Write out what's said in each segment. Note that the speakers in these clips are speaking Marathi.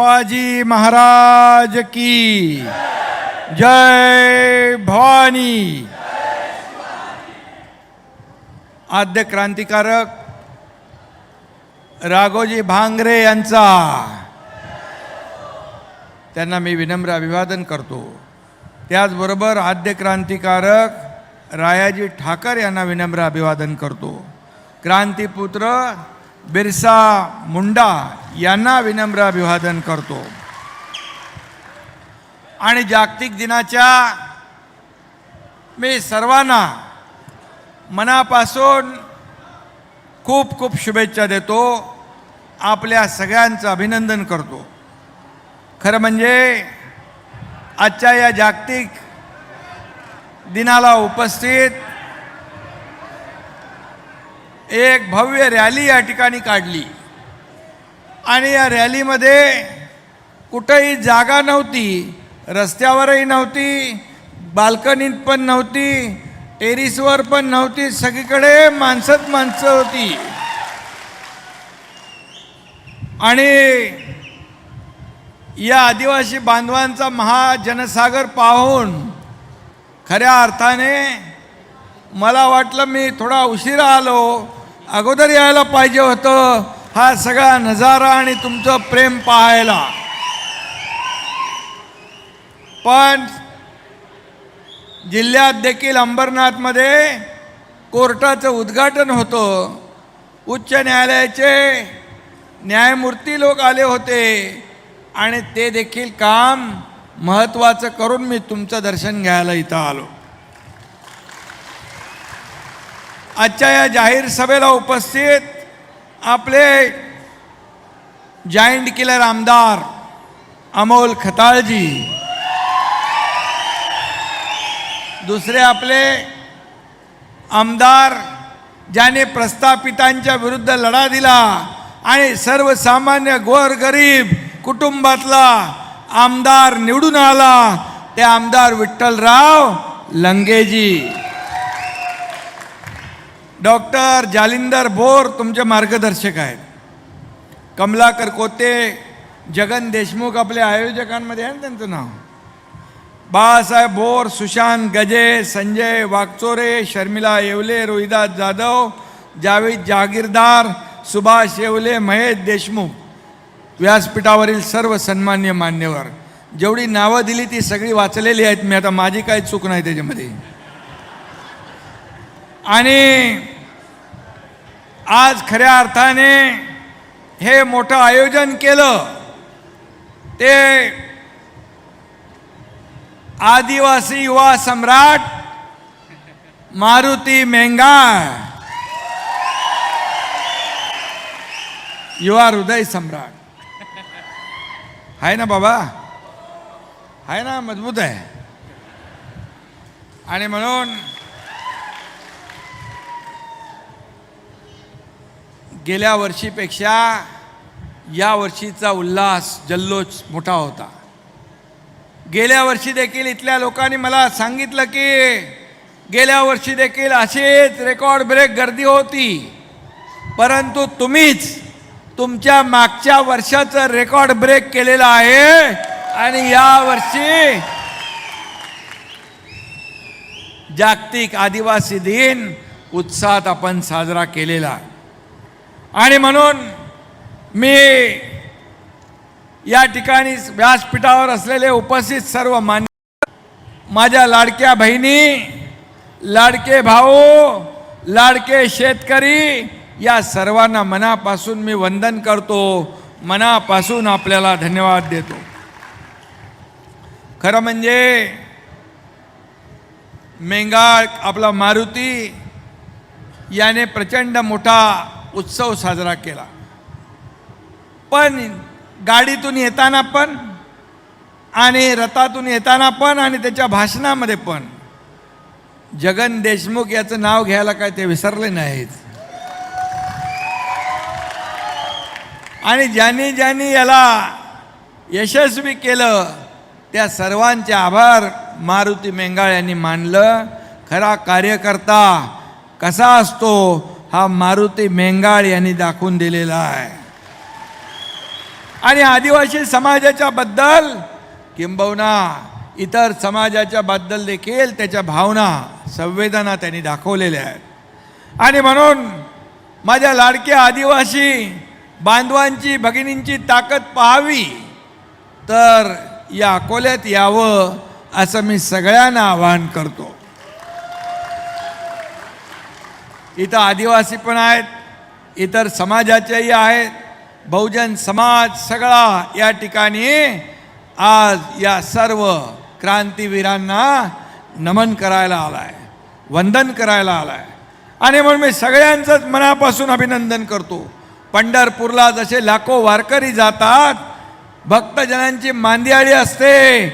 शिवाजी महाराज की। जय भवानी। आद्य क्रांतिकारक राघोजी भांगरे यांचा त्यांना मी विनम्र अभिवादन करतो. त्याचबरोबर आद्य क्रांतिकारक रायाजी ठाकर यांना विनम्र अभिवादन करतो. क्रांतीपुत्र बिरसा मुंडा यांना विनम्र अभिवादन करतो. आणि जागतिक दिनाच्या मी सर्वांना मनापासून खूप खूप शुभेच्छा देतो. आपल्या सगळ्यांचं अभिनंदन करतो. खरं म्हणजे आजच्या या जागतिक दिनाला उपस्थित एक भव्य रॅली या ठिकाणी काढली. आणि या रॅलीमध्ये कुठंही जागा नव्हती रस्त्यावरही नव्हती बाल्कनीत पण नव्हती टेरिसवर पण नव्हती सगळीकडे माणसंच माणसं होती. आणि या आदिवासी बांधवांचा महाजनसागर पाहून खऱ्या अर्थाने मला वाटलं मी थोडा उशिरा आलो अगोदर यायला पाहिजे होतं. हा सगळा नजारा आणि तुमचं प्रेम पाहायला. पण जिल्ह्यात देखील अंबरनाथमध्ये कोर्टाचं उद्घाटन होतं. उच्च न्यायालयाचे न्यायमूर्ती लोक आले होते आणि ते देखील काम महत्त्वाचं करून मी तुमचं दर्शन घ्यायला इथं आलो. आजच्या या जाहीर सभेला उपस्थित आपले जायंट किलर आमदार अमोल खताळजी दुसरे आपले आमदार ज्याने प्रस्थापितांच्या विरुद्ध लढा दिला आणि सर्वसामान्य गोरगरीब कुटुंबातला आमदार निवडून आला ते आमदार विठ्ठलराव लंगेजी. डॉक्टर जालिंदर बोर तुमचे मार्गदर्शक आहेत. कमलाकर कोते जगन देशमुख आपल्या आयोजकांमध्ये आहे ना त्यांचं नाव? बाळासाहेब बोर सुशांत गजे संजय वागचोरे शर्मिला येवले रोहिदास जाधव जावेद जहागीरदार सुभाष येवले महेश देशमुख. व्यासपीठावरील सर्व सन्मान्य मान्यवर. जेवढी नावं दिली ती सगळी वाचलेली आहेत. मी आता माझी काही चूक नाही त्याच्यामध्ये. आणि आज खऱ्या अर्थाने हे मोठं आयोजन केलं ते आदिवासी युवा सम्राट मारुती मेंगाळ युवा हृदय सम्राट. आहे ना बाबा? आहे ना मजबूत आहे. आणि म्हणून गेल्या वर्षीपेक्षा या वर्षीचा उल्हास जल्लोष मोठा होता. गेल्या वर्षी देखील इथल्या लोकांनी मला सांगितलं की गेल्या वर्षी देखील अशीच रेकॉर्ड ब्रेक गर्दी होती. परंतु तुम्हीच तुमच्या मागच्या वर्षाचं रेकॉर्ड ब्रेक केलेलं आहे आणि या वर्षी जागतिक आदिवासी दिन उत्साहात आपण साजरा केलेला आहे. आणि म्हणून मी या ठिकाणी व्यासपीठावर असलेले उपस्थित सर्व मान्य माझ्या लाडक्या बहिणी लाडके भाऊ लाडके शेतकरी या सर्वांना मनापासून मी वंदन करतो. मनापासून आपल्याला धन्यवाद देतो. खरं म्हणजे मेंगाळ आपला मारुती याने प्रचंड मोठा उत्सव साजरा केला. पण गाडीतून येताना पण आणि रथातून येताना पण आणि त्याच्या भाषणामध्ये पण जगन देशमुख याचं नाव घ्यायला काय ते विसरले नाहीत. आणि ज्यांनी ज्यांनी याला यशस्वी केलं त्या सर्वांचे आभार मारुती मेंगाळ यांनी मानलं. खरा कार्यकर्ता कसा असतो हा मारुती मेंगाळ यांनी दाखवून दिलेला आहे. आणि आदिवासी समाजाच्या बद्दल किंबहुना इतर समाजाच्या बद्दल देखील त्याच्या भावना संवेदना त्यांनी दाखवलेल्या आहेत. आणि म्हणून माझ्या लाडक्या आदिवासी बांधवांची भगिनींची ताकद पाहावी तर या अकोल्यात यावं असं मी सगळ्यांना आवाहन करतो. इथं आदिवासी पण आहेत इतर समाजाचेही आहेत बहुजन समाज सगळा या ठिकाणी आज या सर्व क्रांतीवीरांना नमन करायला आलाय वंदन करायला आलाय. आणि म्हणून मी सगळ्यांचंच मनापासून अभिनंदन करतो. पंढरपूरला जसे लाखो वारकरी जातात भक्तजनांची मांदियाळी असते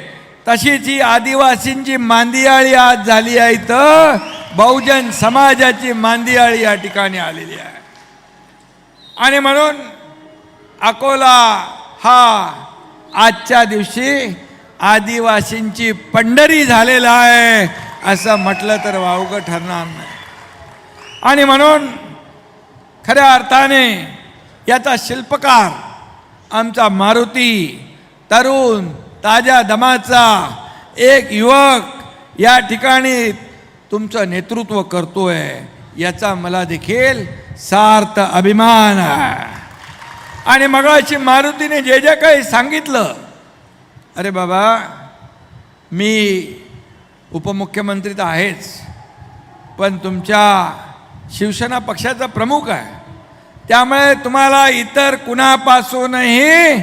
तशीच ही आदिवासींची मांदियाळी आज झाली आहे इथं. बहुजन समाजाची मांदियाळी या ठिकाणी आलेली आहे. आणि म्हणून अकोला हा आजच्या दिवशी आदिवासींची पंढरी झालेला आहे असं म्हटलं तर वावगं ठरणार नाही. आणि म्हणून खऱ्या अर्थाने याचा शिल्पकार आमचा मारुती तरुण ताज्या दमाचा एक युवक या ठिकाणी तुमचं नेतृत्व करतोय याचा मला देखील सार्थ अभिमान आहे. आणि मगाशी मारुतीने जे जे काही सांगितलं अरे बाबा मी उपमुख्यमंत्री तर आहेच पण तुमच्या शिवसेना पक्षाचा प्रमुख आहे. त्यामुळे तुम्हाला इतर कुणापासूनही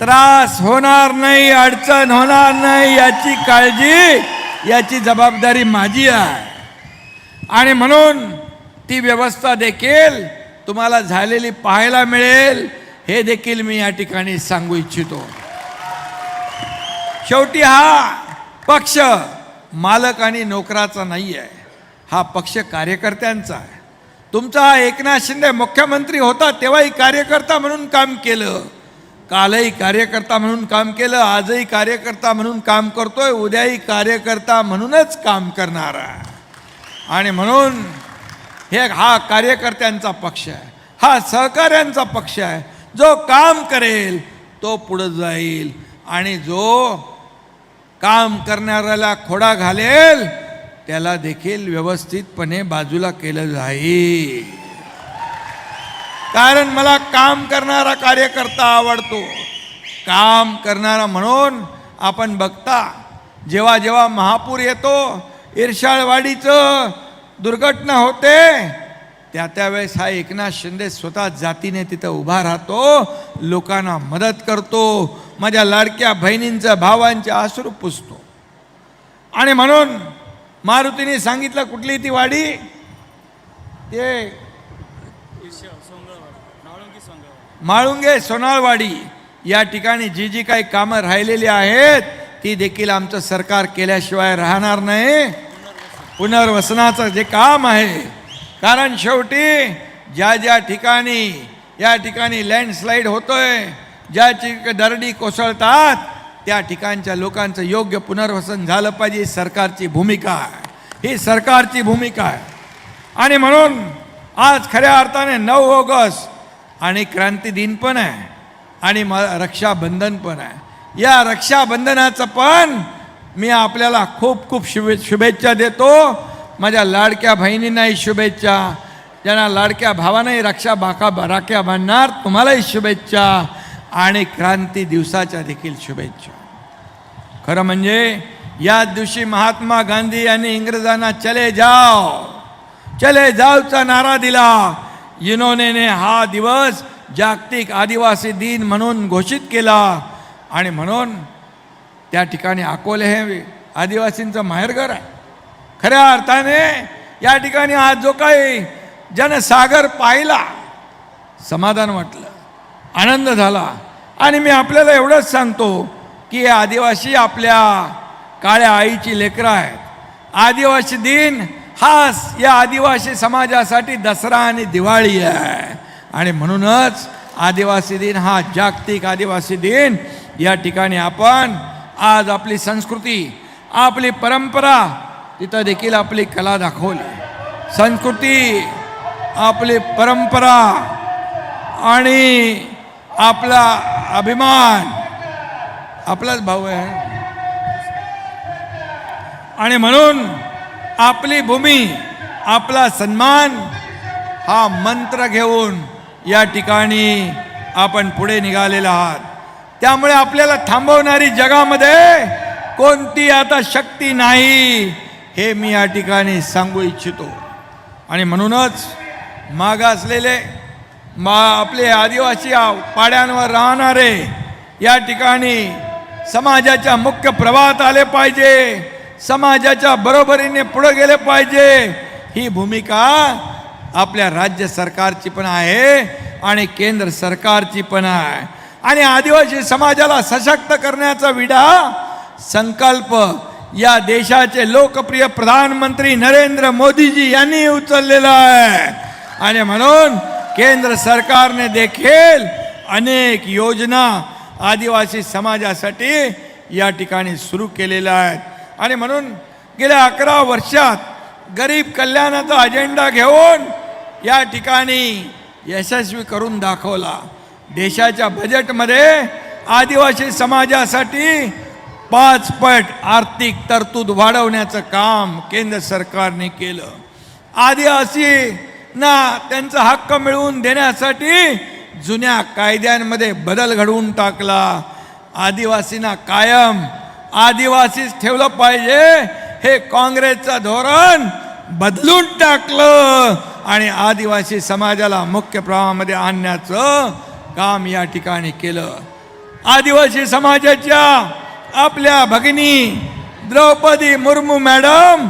त्रास होणार नाही अडचण होणार नाही याची काळजी याची जबाबदारी माझी आहे. आणि म्हणून ती व्यवस्था देखील तुम्हाला झालेली पाहायला मिळेल हे देखील मी या ठिकाणी सांगू इच्छितो. शेवटी हा पक्ष मालक आणि नोकराचा नाही आहे हा पक्ष कार्यकर्त्यांचा आहे. तुमचा एकनाथ शिंदे मुख्यमंत्री होता तेव्हाही कार्यकर्ता म्हणून काम केलं. कालही कार्यकर्ता म्हणून काम केलं आजही कार्यकर्ता म्हणून काम करतोय उद्याही कार्यकर्ता म्हणूनच काम करणार आणि म्हणून हे हा कार्यकर्त्यांचा पक्ष आहे हा सहकाऱ्यांचा पक्ष आहे. जो काम करेल तो पुढं जाईल. आणि जो काम करणाऱ्याला खोडा घालेल त्याला देखील व्यवस्थितपणे बाजूला केलं जाईल. कारण मला काम करणारा कार्यकर्ता आवडतो. काम करणारा म्हणून आपण बघता जेव्हा जेव्हा महापूर येतो इर्षाळवाडीचं दुर्घटना होते त्या त्यावेळेस हा एकनाथ शिंदे स्वतः जातीने तिथं उभा राहतो लोकांना मदत करतो माझ्या लाडक्या बहिणींचं भावांचे आसरू पुसतो. आणि म्हणून मारुतीने सांगितलं कुठली ती वाडी? ते माळुंगे सोनाळवाडी या ठिकाणी जी जी काही कामं राहिलेली आहेत ती देखील आमचं सरकार केल्याशिवाय राहणार नाही. पुनर्वसनाचं जे काम आहे कारण शेवटी ज्या ज्या ठिकाणी या ठिकाणी लँडस्लाईड होतोय ज्या दरडी कोसळतात त्या ठिकाणच्या लोकांचं योग्य पुनर्वसन झालं पाहिजे सरकारची भूमिका आहे. ही सरकारची भूमिका आहे. आणि म्हणून आज खऱ्या अर्थाने नऊ ऑगस्ट आणि क्रांती दिन पण आहे आणि म रक्षाबंधन पण आहे. या रक्षाबंधनाचं पण मी आपल्याला खूप खूप शुभे शुभेच्छा देतो. माझ्या लाडक्या बहिणींनाही शुभेच्छा. ज्यांना लाडक्या भावानाही रक्षा बाका राख्या बांधणार तुम्हालाही शुभेच्छा आणि क्रांती दिवसाच्या देखील शुभेच्छा. खरं म्हणजे याच दिवशी महात्मा गांधी यांनी इंग्रजांना चले जाओ. चले जाऊचा नारा दिला. युनोनेने हा दिवस जागतिक आदिवासी दिन म्हणून घोषित केला. आणि म्हणून त्या ठिकाणी अकोले हे आदिवासींचं माहेरघर आहे. खऱ्या अर्थाने या ठिकाणी आज जो काही जनसागर पाहिला समाधान वाटलं आनंद झाला. आणि मी आपल्याला एवढंच सांगतो की आदिवासी आपल्या काळ्या आईची लेकरं आहेत. आदिवासी दिन हाच या आदिवासी समाजासाठी दसरा आणि दिवाळी आहे. आणि म्हणूनच आदिवासी दिन हा जागतिक आदिवासी दिन. या ठिकाणी आपण आज आपली संस्कृती आपली परंपरा तिथं देखील आपली कला दाखवली. संस्कृती आपली परंपरा आणि आपला अभिमान. आपलाच भाऊ आहे. आणि म्हणून आपली भूमी आपला सन्मान हा मंत्र घेऊन या ठिकाणी आपण पुढे निघालेला आहात. त्यामुळे आपल्याला थांबवणारी जगामध्ये कोणती आता शक्ती नाही हे मी या ठिकाणी सांगू इच्छितो. आणि म्हणूनच मागासलेले मा आपले आदिवासी पाड्यांवर राहणारे या ठिकाणी समाजाच्या मुख्य प्रवाहात आले पाहिजे. समाजाच्या बरोबरीने पुढे गेले पाहिजे. ही भूमिका आपल्या राज्य सरकारची पण आहे आणि केंद्र सरकारची पण आहे. आणि आदिवासी समाजाला सशक्त करण्याचा विडा संकल्प या देशाचे लोकप्रिय प्रधानमंत्री नरेंद्र मोदीजी यांनी उचललेला आहे. आणि म्हणून केंद्र सरकारने देखील अनेक योजना आदिवासी समाजासाठी या ठिकाणी सुरू केलेल्या आहेत. आणि म्हणून गेल्या अकरा वर्षात गरीब कल्याणाचा अजेंडा घेऊन या ठिकाणी यशस्वी करून दाखवला. देशाच्या बजेटमध्ये आदिवासी समाजासाठी पाच पट आर्थिक तरतूद वाढवण्याचं काम केंद्र सरकारने केलं. आदिवासी ना त्यांचा हक्क मिळवून देण्यासाठी जुन्या कायद्यांमध्ये बदल घडवून टाकला. आदिवासींना कायम आदिवासीच ठेवलं पाहिजे. हे काँग्रेसचं धोरण बदलून टाकलं आणि आदिवासी समाजाला मुख्य प्रवाहामध्ये आणण्याचं काम या ठिकाणी केलं. आदिवासी समाजाच्या आपल्या भगिनी द्रौपदी मुर्मू मॅडम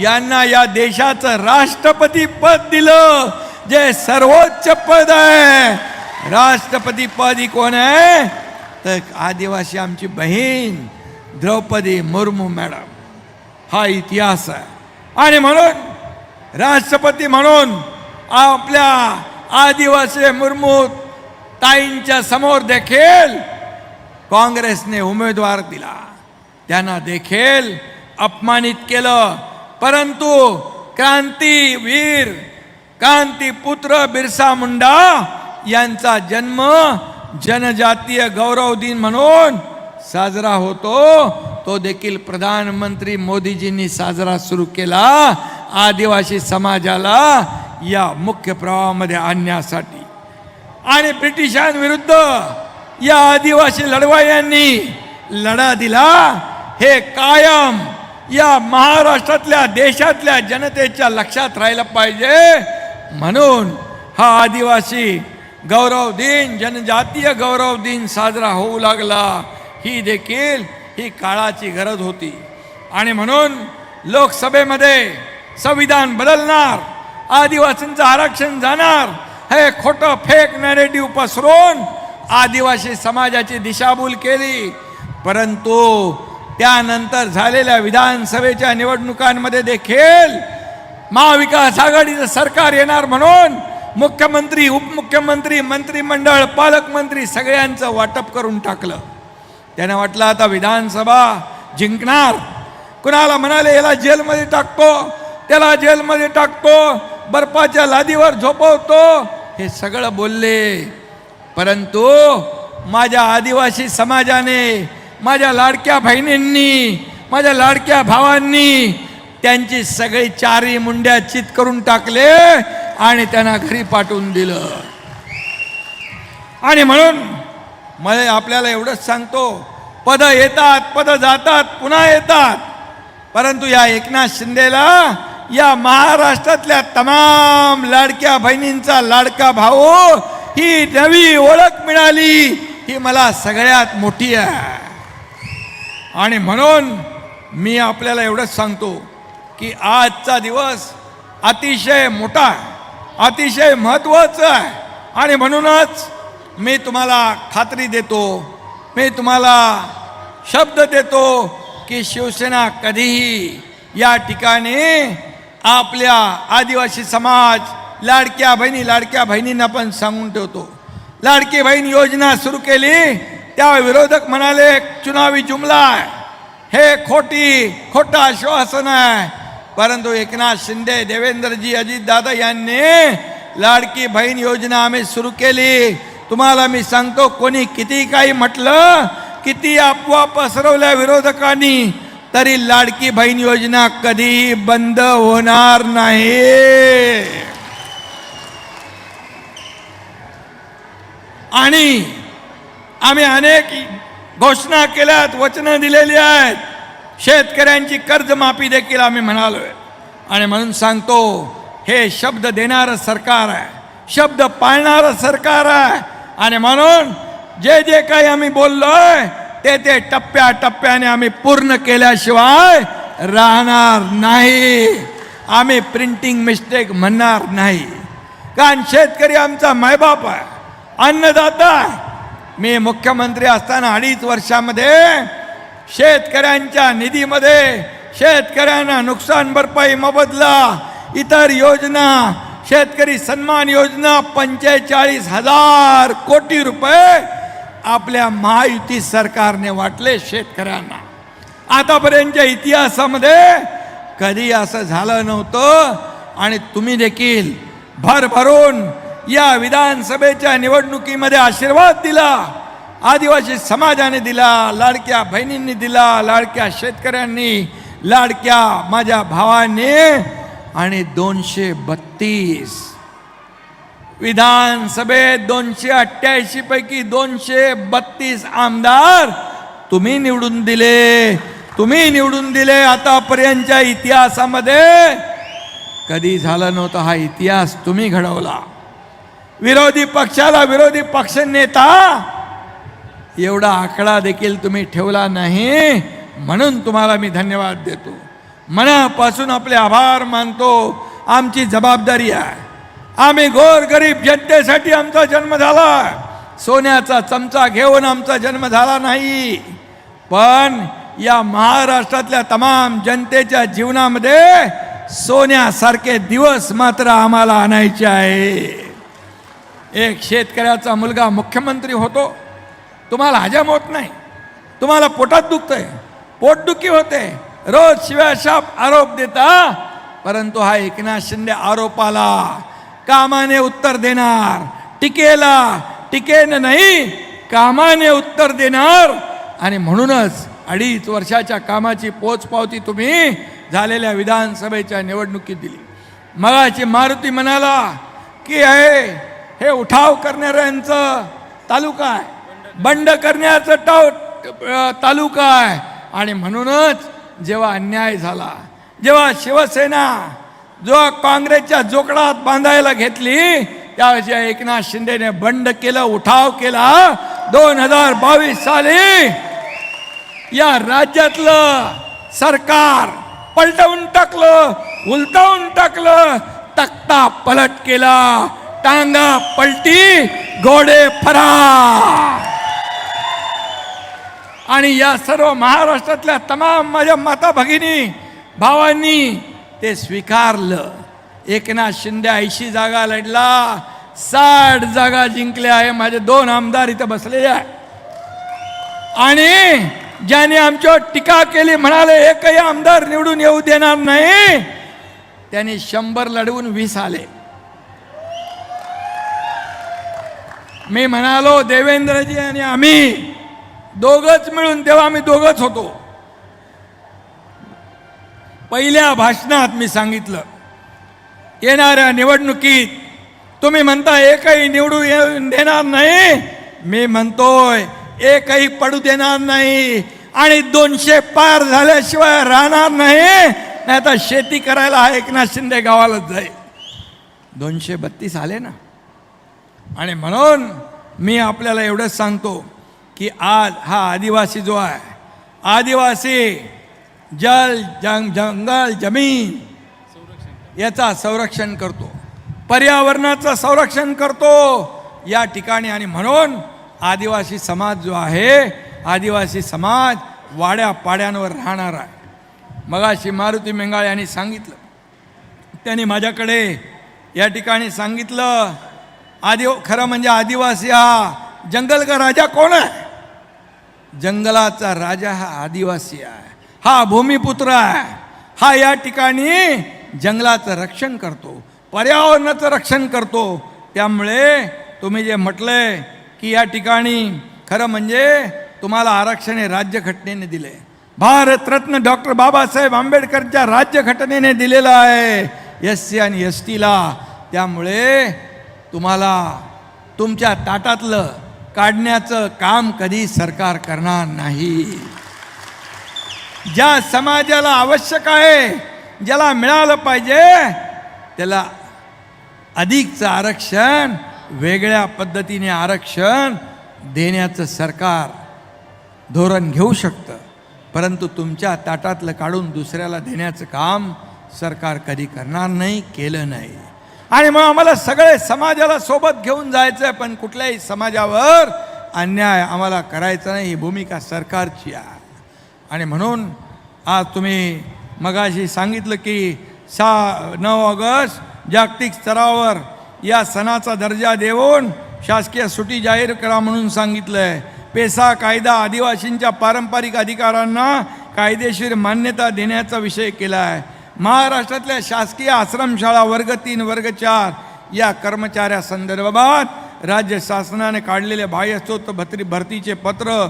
यांना या देशाचं राष्ट्रपती पद दिलं. जे सर्वोच्च पद आहे. राष्ट्रपती पद ही कोण आहे? तर आदिवासी आमची बहीण. द्रौपदी मुर्मू मॅडम. हा इतिहास आहे. आणि म्हणून राष्ट्रपती म्हणून आपल्या आदिवासी मुर्मू ताईंच्या समोर देखील काँग्रेसने उमेदवार दिला. त्यांना देखील अपमानित केलं. परंतु क्रांतीवीर क्रांतीपुत्र बिरसा मुंडा यांचा जन्म जनजातीय गौरव दिन म्हणून साजरा होतो तो देखील प्रधानमंत्री मोदीजींनी साजरा सुरू केला आदिवासी समाजाला या मुख्य प्रवाहामध्ये आणण्यासाठी. आणि ब्रिटिशांविरुद्ध या आदिवासी लढवायांनी लढा दिला हे कायम या महाराष्ट्रातल्या देशातल्या जनतेच्या लक्षात राहिलं पाहिजे. म्हणून हा आदिवासी गौरव दिन जनजातीय गौरव दिन साजरा होऊ लागला. ही देखील ही काळाची गरज होती. आणि म्हणून लोकसभेमध्ये संविधान बदलणार आदिवासींचं आरक्षण जाणार हे खोटं फेक नॅरेटिव्ह पसरून आदिवासी समाजाची दिशाभूल केली. परंतु त्यानंतर झालेल्या विधानसभेच्या निवडणुकांमध्ये देखील महाविकास आघाडीचं सरकार येणार म्हणून मुख्यमंत्री उपमुख्यमंत्री मंत्रिमंडळ पालकमंत्री सगळ्यांचं वाटप करून टाकलं. त्यानं वाटलं आता विधानसभा जिंकणार. कुणाला म्हणाले याला जेलमध्ये टाकतो. त्याला जेलमध्ये टाकतो. बर्फाच्या लादीवर झोपवतो. हे सगळं बोलले. परंतु माझ्या आदिवासी समाजाने माझ्या लाडक्या बहिणींनी माझ्या लाडक्या भावांनी त्यांची सगळी चारी मुंड्या चित करून टाकले आणि त्यांना घरी पाठवून दिलं. आणि म्हणून मला आपल्याला एवढंच सांगतो पद येतात पद जातात पुन्हा येतात. परंतु या एकनाथ शिंदेला या महाराष्ट्रातल्या तमाम लाडक्या बहिणींचा लाडका भाऊ ही नवी ओळख मिळाली ही मला सगळ्यात मोठी आहे. आणि म्हणून मी आपल्याला एवढंच सांगतो की आजचा दिवस अतिशय मोठा अतिशय महत्त्वाचा आहे. आणि म्हणूनच मी तुम्हाला खात्री देतो मी तुम्हाला शब्द देतो की शिवसेना कधीही या ठिकाणी आपल्या आदिवासी समाज लाडक्या बहिणी लाडक्या बहिणींना पण सांगून ठेवतो. लाडकी बहीण योजना सुरू केली त्या विरोधक म्हणाले चुनावी जुमला आहे. हे खोटी खोटं आश्वासन आहे. परंतु एकनाथ शिंदे देवेंद्रजी अजितदादा यांनी लाडकी बहीण योजना आम्ही सुरू केली. तुम्हाला मी सांगतो कोणी किती काही म्हटलं किती अफवा पसरवल्या विरोधकांनी तरी लाडकी बहीण योजना कधी बंद होणार नाही. आणि आम्ही अनेक घोषणा केल्यात वचनं दिलेली आहेत. शेतकऱ्यांची कर्जमाफी देखील आम्ही म्हणालोय. आणि म्हणून सांगतो हे शब्द देणारं सरकार आहे. शब्द पाळणारं सरकार आहे. आणि म्हणून जे जे काही आम्ही बोललोय ते ते टप्प्या टप्प्याने आम्ही पूर्ण केल्याशिवाय राहणार नाही. आम्ही प्रिंटिंग मिस्टेक म्हणणार नाही. कारण शेतकरी आमचा मायबाप आहे अन्नदाता मी मुख्यमंत्री असताना अडीच वर्षामध्ये शेतकऱ्यांच्या निधीमध्ये शेतकऱ्यांना नुकसान भरपाई मोबदला इतर योजना शेतकरी सन्मान योजना पंचेचाळीस हजार कोटी रुपये आपल्या महायुती सरकारने वाटले शेतकऱ्यांना. आतापर्यंतच्या इतिहासामध्ये कधी असं झालं नव्हतं आणि तुम्ही देखील भरभरून या विधानसभेच्या निवडणुकीमध्ये आशीर्वाद दिला आदिवासी समाजाने दिला लाडक्या बहिणींनी दिला लाडक्या शेतकऱ्यांनी लाडक्या माझ्या भावांनी आणि दोनशे बत्तीस. विधानसभेत दोनशे अठ्ठ्याऐंशी पैकी दोनशे बत्तीस आमदार तुम्ही निवडून दिले. तुम्ही निवडून दिले आतापर्यंतच्या इतिहासामध्ये. कधी झाला नव्हता हा इतिहास तुम्ही घडवला. विरोधी पक्षाला विरोधी पक्ष नेता एवढा आकडा देखील तुम्ही ठेवला नाही. म्हणून तुम्हाला मी धन्यवाद देतो. मनापासून आपले आभार मानतो. आमची जबाबदारी आहे. आम्ही गोर गरीब जनतेसाठी आमचा जन्म झाला. सोन्याचा चमचा घेऊन आमचा जन्म झाला नाही. पण या महाराष्ट्रातल्या तमाम जनतेच्या जीवनामध्ये सोन्यासारखे दिवस मात्र आम्हाला आणायचे आहे. एक शेतकऱ्याचा मुलगा मुख्यमंत्री होतो. तुम्हाला हजम होत नाही. तुम्हाला पोटात दुखतंय. पोटदुखी होते. रोज शिवाशाप आरोप देता परंतु हा एकनाथ शिंदे आरोपाला कामाने उत्तर देणार टिकेला टिकेन नाही कामाने उत्तर देणार. आणि म्हणूनच अडीच वर्षाच्या कामाची पोचपावती तुम्ही झालेल्या विधानसभेच्या निवडणुकीत दिली. मगाची मारुती म्हणाला की आहे हे उठाव करणाऱ्यांचं तालुका आहे. बंड करण्याचं टाव तालुका आहे. आणि म्हणूनच जेव्हा अन्याय झाला जेव्हा शिवसेना जो काँग्रेसच्या जोकडात बांधायला घेतली त्यावेळेस एकनाथ शिंदेने बंड केलं उठाव केला. दोन हजार बावीस साली या राज्यातलं सरकार पलटवून टाकलं उलटावून टाकलं तक्ता पलट केला टांगा पलटी घोडे फरार. आणि या सर्व महाराष्ट्रातल्या तमाम माझ्या माता भगिनी भावांनी ते स्वीकारलं. एकनाथ शिंदे ऐंशी जागा लढला साठ जागा जिंकल्या आहे माझे दोन आमदार इथं बसलेले आहे. आणि ज्याने आमच्यावर टीका केली म्हणाले एकही आमदार निवडून येऊ देणार नाही. त्याने शंभर लढवून वीस आले. मी म्हणालो देवेंद्रजी आणि आम्ही दोघच मिळून तेव्हा आम्ही दोघच होतो. पहिल्या भाषणात मी सांगितलं येणाऱ्या निवडणुकीत तुम्ही म्हणता एकही निवडून येऊन देणार नाही. मी म्हणतोय एकही पडू देणार नाही. आणि दोनशे पार झाल्याशिवाय राहणार नाही. नाही आता शेती करायला हा एकनाथ शिंदे गावालाच जाईल. दोनशे बत्तीस आले ना? आणि म्हणून मी आपल्याला एवढंच सांगतो की आज हा आदिवासी जो आहे आदिवासी जल जंग जंगल जमीन याचा संरक्षण करतो. पर्यावरणाचं संरक्षण करतो. या ठिकाणी आणि म्हणून आदिवासी समाज जो आहे आदिवासी समाज वाड्या पाड्यांवर राहणार आहे. मगाशी मारुती मेंगाळे यांनी सांगितलं. त्यांनी माझ्याकडे या ठिकाणी सांगितलं आदि खरं म्हणजे आदिवासी हा जंगल का राजा कोण आहे? जंगलाचा राजा हा आदिवासी आहे. हा भूमिपुत्र आहे. हा या ठिकाणी जंगलाचं रक्षण करतो. पर्यावरणाचं रक्षण करतो. त्यामुळे तुम्ही जे म्हटलंय की या ठिकाणी खरं म्हणजे तुम्हाला आरक्षण हे राज्यघटनेने दिले. भारतरत्न डॉक्टर बाबासाहेब आंबेडकरच्या राज्यघटनेने दिलेलं आहे. एस सी आणि एस टीला. त्यामुळे तुम्हाला तुमच्या ताटातलं काढण्याचं काम कधी सरकार करणार नाही. ज्या समाजाला आवश्यक आहे ज्याला मिळालं पाहिजे त्याला अधिकचं आरक्षण वेगळ्या पद्धतीने आरक्षण देण्याचं सरकार धोरण घेऊ शकतं. परंतु तुमच्या ताटातलं काढून दुसऱ्याला देण्याचं काम सरकार कधी करणार नाही केलं नाही. आणि मग आम्हाला सगळे समाजाला सोबत घेऊन जायचं आहे पण कुठल्याही समाजावर अन्याय आम्हाला करायचा नाही. ही भूमिका सरकारची आहे. आणि म्हणून आज तुम्ही मगाशी सांगितलं की सा नऊ ऑगस्ट जागतिक स्तरावर या सणाचा दर्जा देऊन शासकीय सुटी जाहीर करा म्हणून सांगितलं आहे पेसा कायदा आदिवासींच्या पारंपरिक अधिकारांना कायदेशीर मान्यता देण्याचा विषय केला आहे महाराष्ट्रातल्या शासकीय आश्रमशाळा वर्ग तीन वर्ग चार या कर्मचाऱ्यासंदर्भात राज्य शासनाने काढलेले बाह्यस्त्रोत भत्री भरतीचे पत्र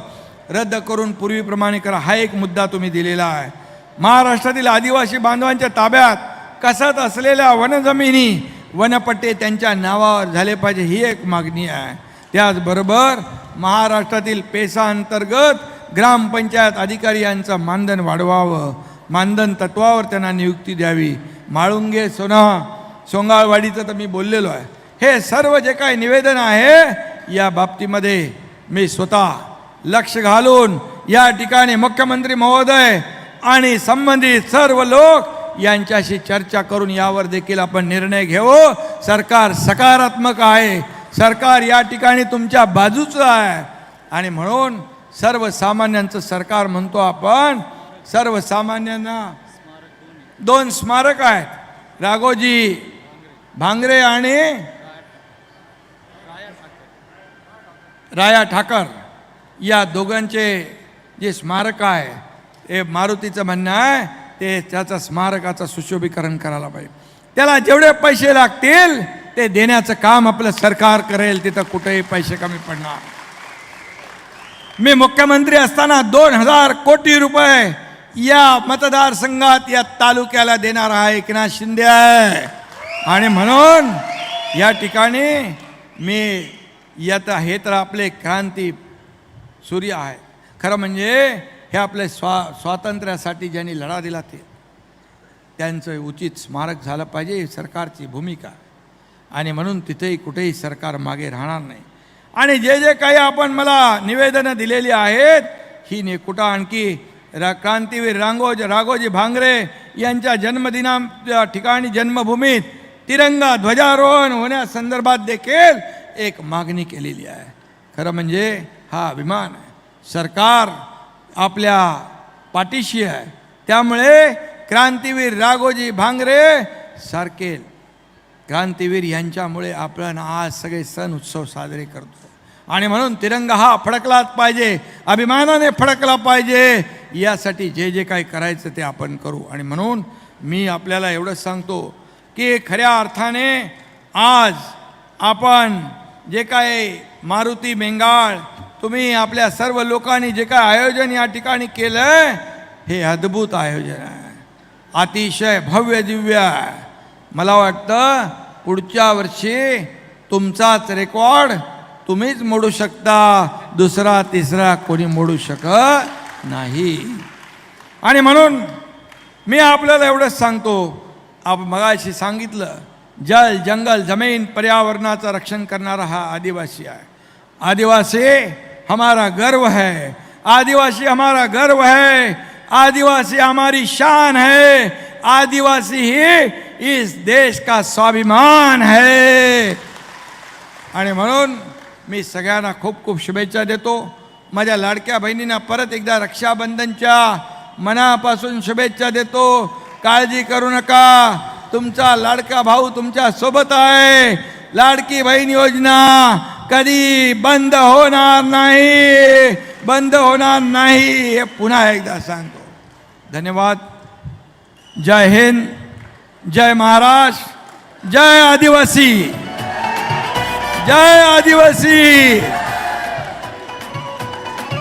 रद्द करून पूर्वीप्रमाणे करा हा एक मुद्दा तुम्ही दिलेला आहे. महाराष्ट्रातील आदिवासी बांधवांच्या ताब्यात कसत असलेल्या वनजमिनी वनपट्टे त्यांच्या नावावर झाले पाहिजे ही एक मागणी आहे. त्याचबरोबर महाराष्ट्रातील पेसा अंतर्गत ग्रामपंचायत अधिकारी यांचं मानधन वाढवावं. मानधन तत्वावर त्यांना नियुक्ती द्यावी. माळुंगे सोना सोंगाळवाडीचं तर मी बोललेलो आहे. हे सर्व जे काही निवेदन आहे या बाबतीमध्ये मी स्वतः लक्ष घालून या ठिकाणी मुख्यमंत्री महोदय आणि संबंधित सर्व लोक यांच्याशी चर्चा करून यावर देखील आपण निर्णय घेऊ सरकार सकारात्मक आहे. सरकार या ठिकाणी तुमच्या बाजूचं आहे. आणि म्हणून सर्वसामान्यांचं सरकार म्हणतो आपण सर्वसामान्यांना दोन स्मारक आहेत. राघोजी भांगरे आणि राया ठाकर. या दोघांचे जे स्मारक आहे ते मारुतीचं म्हणणं आहे ते त्याचं स्मारकाचं सुशोभीकरण करायला पाहिजे. त्याला जेवढे पैसे लागतील ते देण्याचं काम आपलं सरकार करेल तिथं कुठेही पैसे कमी पडणार. मी मुख्यमंत्री असताना दोन हजार कोटी रुपये या मतदारसंघात या तालुक्याला देणार आहे एकनाथ शिंदे आहे. आणि म्हणून या ठिकाणी मी यात हे तर आपले क्रांती सूर्य आहे. खरं म्हणजे हे आपले स्वा स्वातंत्र्यासाठी ज्यांनी लढा दिला ते त्यांचं उचित स्मारक झालं पाहिजे ही सरकारची भूमिका. आणि म्हणून तिथेही कुठेही सरकार मागे राहणार नाही. आणि जे जे काही आपण मला निवेदनं दिलेली आहेत ही निकुटा कुठं आणखी रा क्रांतीवीर रांगोज राघोजी भांगरे यांच्या जन्मदिनाच्या ठिकाणी जन्मभूमीत तिरंगा ध्वजारोहण होण्यासंदर्भात देखील एक मागणी केलेली आहे. खरं म्हणजे हा अभिमान आहे. सरकार आपल्या पाठीशी आहे. त्यामुळे क्रांतीवीर राघोजी भांगरे सारखे क्रांतीवीर यांच्यामुळे आपण आज सगळे सण उत्सव साजरे करतो. आणि म्हणून तिरंगा हा फडकलाच पाहिजे. अभिमानाने फडकला पाहिजे. यासाठी जे जे काही करायचं ते आपण करू. आणि म्हणून मी आपल्याला एवढंच सांगतो की खऱ्या अर्थाने आज आपण जे काय मारुती बेंगाळ तुम्ही आपल्या सर्व लोकांनी जे काय आयोजन या ठिकाणी केलं हे अद्भुत आयोजन आहे. अतिशय भव्य दिव्य आहे. मला वाटतं पुढच्या वर्षी तुमचाच रेकॉर्ड तुम्हीच मोडू शकता. दुसरा तिसरा कोणी मोडू शकत नाही. आणि म्हणून मी आपल्याला एवढंच सांगतो आप मगाशी सांगितलं जल जंगल जमीन पर्यावरणाचं रक्षण करणारा हा आदिवासी आहे. आदिवासी हमारा गर्व है. आदिवासी हमारा गर्व है. आदिवासी हमारी शान है. आदिवासी ही इस देश का स्वाभिमान है. आणि म्हणून मी सगळ्यांना खूप खूप शुभेच्छा देतो. माझ्या लाडक्या बहिणींना परत एकदा रक्षाबंधनच्या मनापासून शुभेच्छा देतो. काळजी करू नका. तुमचा लाडका भाऊ तुमच्यासोबत आहे. लाडकी बहीण योजना कधी बंद होणार नाही. बंद होणार नाही हे पुन्हा एकदा सांगतो. धन्यवाद. जय हिंद. जय महाराष्ट्र जय आदिवासी. जय आदिवासी.